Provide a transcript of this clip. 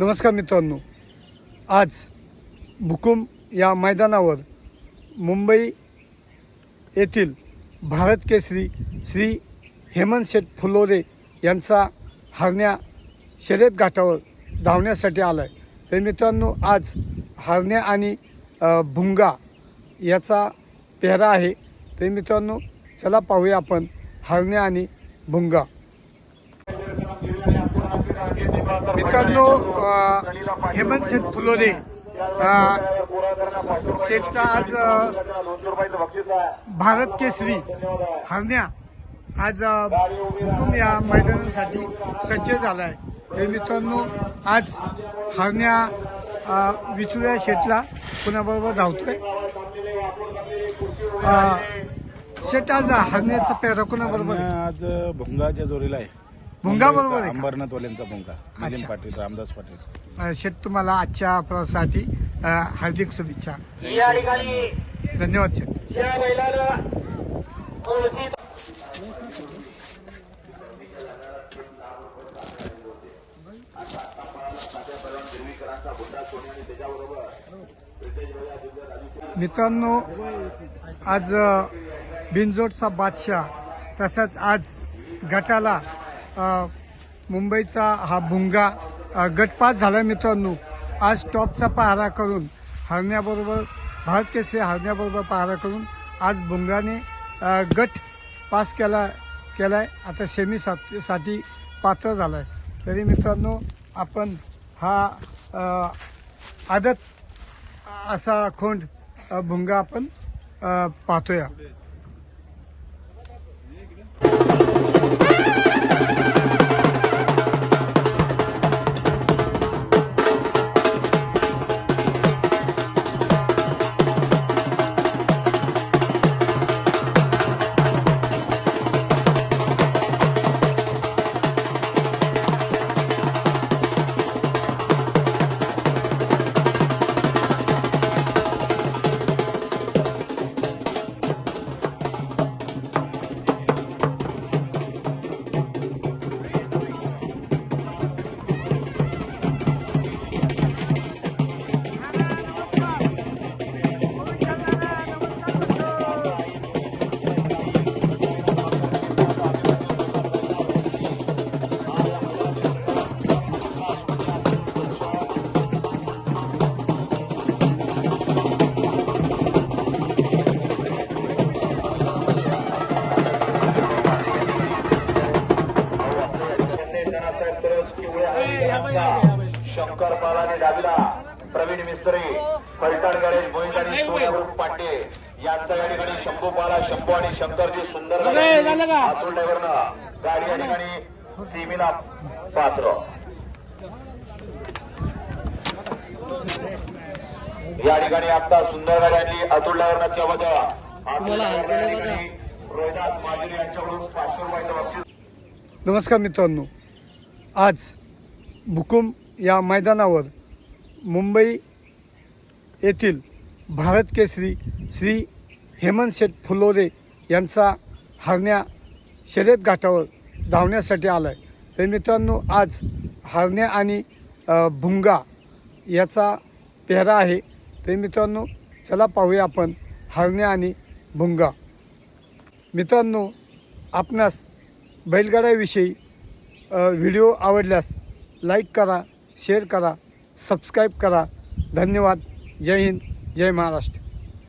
नमस्कार मित्रांनो. आज भुकुम या मैदानावर मुंबई येथील भारत केसरी श्री हेमंत शेठ फुलोरे यांचा हरण्या शर्यत घाटावर धावण्यासाठी आला आहे तर मित्रांनो आज हरण्या आणि भुंगा याचा पेहरा आहे. तर मित्रांनो चला पाहूया आपण हरण्या आणि भुंगा. मित्रांनो हेमंत शेठ फुलोरे शेठचा आज भारत केसरी हरण्या आज हुकुम या मैदानासाठी सज्ज झाला आहे हे मित्रांनो आज हरण्या विचुऱ्या शेठला कुणाबरोबर धावतोय? शेठ आज हरण्याचा पेहरा कुणाबरोबर? आज भोंगाच्या जोरीला आहे. भुंगा बरोबर आहे का? अंबरनाथवाल्यांचा भुंगा मिलिंद अच्छा. पाटील रामदास पाटील अ, शेठ तुम्हाला आजच्या प्रवासासाठी अ, हार्दिक शुभेच्छा या ठिकाणी धन्यवाद बैलाला कोणती मित्रांनो आज अ, बिनजोडचा बादशाह तसंच आज गटाला मुंबईचा हा भुंगा गटपात गटपास झाला मित्रांनो. आज टॉपचा पहारा करून हरण्याबरोबर भारत केसरी हरण्याबरोबर पहारा करून आज भुंगाने गट पास केला केला आहे आता सेमी साठी साठी पात्र झालाय. तरी मित्रांनो आपण हा आदत असा खोंड भुंगा आपण पाहतोया. पाहतोया शंकर बालाने डावीला प्रवीण मिस्त्री फलटण गणेश भोईर आणि सोन्यावरून पांडे यांचा या ठिकाणी शंभू बाला शंभू आणि शंकरजी सुंदर अतुल ड्रायव्हरनं गाडी या ठिकाणी सीमेला पात्र. या ठिकाणी आता सुंदर गाडी आणली अतुल ड्रायव्हरनं तेव्हा रोहिदास माजुरी यांच्याकडून पाचशे रुपयाचं बक्षीस. नमस्कार मित्रांनो. आज भुकुम या मैदानावर मुंबई येथील भारत केसरी श्री हेमंत शेठ फुलोरे यांचा हरण्या शर्यत घाटावर धावण्यासाठी आला आहे तर मित्रांनो आज हरण्या आणि भुंगा याचा पेहरा आहे. तर मित्रांनो चला पाहूया आपण हरण्या आणि भुंगा. मित्रांनो आपणास बैलगाड्याविषयी व्हिडिओ आवडल्यास लाईक करा शेअर करा सबस्क्राईब करा. धन्यवाद. जय हिंद जय महाराष्ट्र.